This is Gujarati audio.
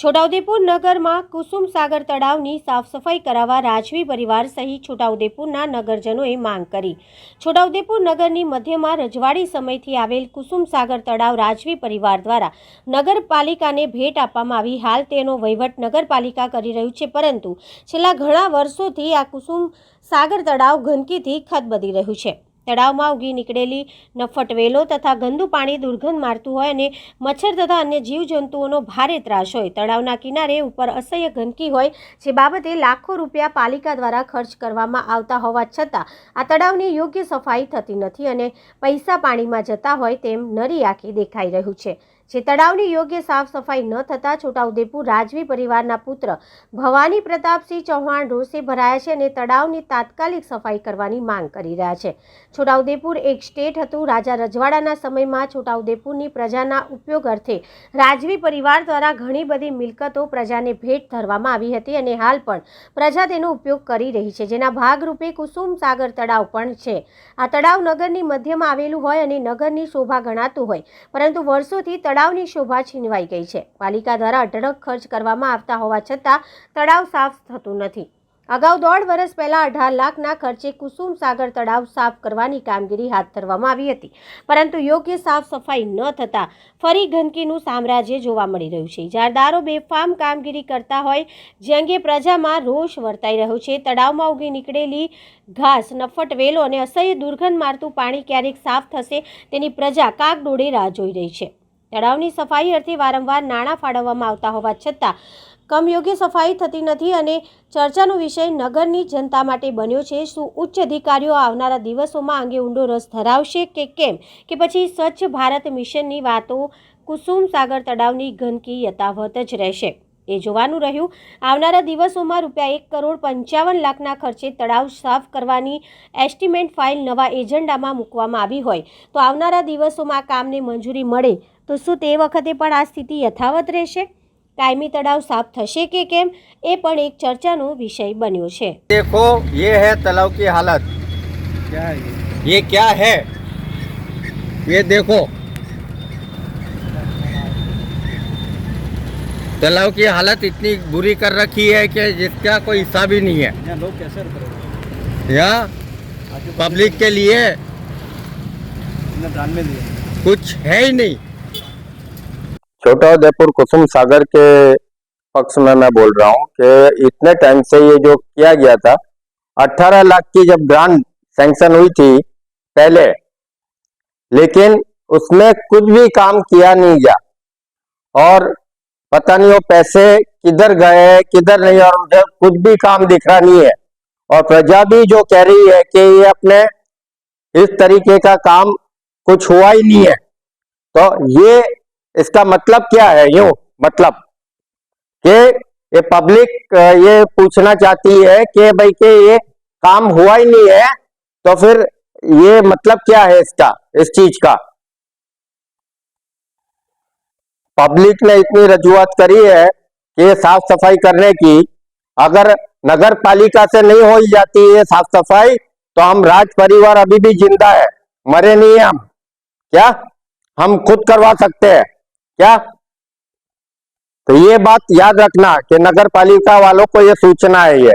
છોટાઉદેપુર નગરમાં કુસુમ સાગર તળાવની સાફ સફાઈ કરાવવા રાજવી પરિવાર સહિત છોટાઉદેપુરના નગરજનોએ માંગ કરી. છોટાઉદેપુર નગરની મધ્યમાં રજવાડી સમયથી આવેલ કુસુમ સાગર તળાવ રાજવી પરિવાર દ્વારા નગરપાલિકાને ભેટ આપવામાં આવી. હાલ તેનો વહીવટ નગરપાલિકા કરી રહ્યું છે, પરંતુ છેલ્લા ઘણા વર્ષોથી આ કુસુમ સાગર તળાવ ગંદકીથી ખદબદી રહ્યું છે. તળાવમાં ઉગી નીકળેલી નફટ વેલો તથા ગંદુ પાણી દુર્ગંધ મારતું હોય અને મચ્છર તથા અન્ય જીવજંતુઓનો ભારે ત્રાસ હોય. તળાવના કિનારે ઉપર અસહ્ય ગંદકી હોય જે બાબતે લાખો રૂપિયા પાલિકા દ્વારા ખર્ચ કરવામાં આવતા હોવા છતાં આ તળાવની યોગ્ય સફાઈ થતી નથી અને પૈસા પાણીમાં જતા હોય તેમ નરી આંખે દેખાઈ રહ્યું છે. જે તળાવની યોગ્ય સાફ સફાઈ ન થતાં છોટાઉદેપુર રાજવી પરિવારના પુત્ર ભવાની પ્રતાપસિંહ ચૌહાણ રોષે ભરાયા છે અને તળાવની તાત્કાલિક સફાઈ કરવાની માંગ કરી રહ્યા છે. છોટાઉદેપુર એક સ્ટેટ હતું. રાજા રજવાડાના સમયમાં છોટાઉદેપુરની પ્રજાના ઉપયોગ અર્થે રાજવી પરિવાર દ્વારા ઘણી બધી મિલકતો પ્રજાને ભેટ ધરવામાં આવી હતી અને હાલ પણ પ્રજા તેનો ઉપયોગ કરી રહી છે. જેના ભાગરૂપે કુસુમ સાગર તળાવ પણ છે. આ તળાવ નગરની મધ્યમાં આવેલું હોય અને નગરની શોભા ગણાતું હોય, પરંતુ વર્ષોથી તળાવની શોભા છીનવાઈ ગઈ છે. પાલિકા દ્વારા અઢળક ખર્ચ કરવામાં આવતા હોવા છતાં તળાવ સાફ થતું નથી. અગાઉ દોઢ વર્ષ પહેલા અઢાર લાખના ખર્ચે કુસુમ સાગર તળાવ સાફ કરવાની કામગીરી હાથ ધરવામાં આવી હતી. પરંતુ યોગ્ય સાફ સફાઈ ન થતાં ફરી ગંદકીનું સામ્રાજ્ય જોવા મળી રહ્યું છે. જારદારો બેફામ કામગીરી કરતા હોય, જે અંગે પ્રજામાં રોષ વર્તાઈ રહ્યો છે. તળાવમાં ઉગી નીકળેલી ઘાસ, નફટ, વેલો અને અસહ્ય દુર્ગંધ મારતું પાણી ક્યારેક સાફ થશે તેની પ્રજા કાગડોળે રાહ જોઈ રહી છે. તળાવની સફાઈ અર્થે વારંવાર નાણાં ફાળવવામાં આવતા હોવા છતાં કમ યોગ્ય સફાઈ થતી નથી અને ચર્ચાનો વિષય નગરની જનતા માટે બન્યો છે. શું ઉચ્ચ અધિકારીઓ આવનારા દિવસોમાં અંગે ઊંડો રસ ધરાવશે કે કેમ? કે પછી સ્વચ્છ ભારત મિશનની વાતો કુસુમ સાગર તળાવની ગંદકી યથાવત જ રહેશે. એ જોવાનું રહ્યું. આવનારા દિવસોમાં રૂપિયા એક કરોડ પંચાવન લાખના ખર્ચે તળાવ સાફ કરવાની એસ્ટિમેટ ફાઇલ નવા એજન્ડામાં મૂકવામાં આવી હોય. તો આવનારા દિવસોમાં કામને મંજૂરી મળે તો શું તે વખતે પણ આ સ્થિતિ યથાવત રહેશે? કાયમી તળાવ સાફ થશે કે કેમ એ પણ એક ચર્ચાનો વિષય બન્યો છે देखो ये है तालाब की हालत क्या है ये ये क्या है ये देखो तालाब की हालत इतनी बुरी कर रखी है कि जिसका कोई हिसाब ही नहीं है यहाँ लोग कैसे रुक रहे यहाँ आजू पब्लिक के लिए इतना ध्यान में दिया कुछ है ही नहीं छोटाउदेपुर कुसुम सागर के पक्ष में मैं बोल रहा हूँ कि इतने टाइम से ये जो किया गया था 18 लाख की जब ग्रांट सैंक्शन हुई थी पहले, लेकिन उसमें कुछ भी काम किया नहीं गया। और पता नहीं वो पैसे किधर गए किधर नहीं, और उधर कुछ भी काम दिख रहा नहीं है। और प्रजा भी जो कह रही है कि ये अपने इस तरीके का काम कुछ हुआ ही नहीं है। तो ये इसका मतलब क्या है? यूँ मतलब कि ये पब्लिक ये पूछना चाहती है कि भाई के ये काम हुआ ही नहीं है तो फिर ये मतलब क्या है इसका, इस चीज़ का? पब्लिक ने इतनी रजूआत करी है कि साफ़ सफ़ाई करने की, अगर नगर पालिका से नहीं हो जाती है साफ़ सफ़ाई तो हम राज परिवार अभी भी ज़िंदा है, मरे नहीं है हम। क्या? हम खुद करवा सकते हैं। क्या तो ये बात याद रखना कि नगर पालिका वालों को ये सूचना है ये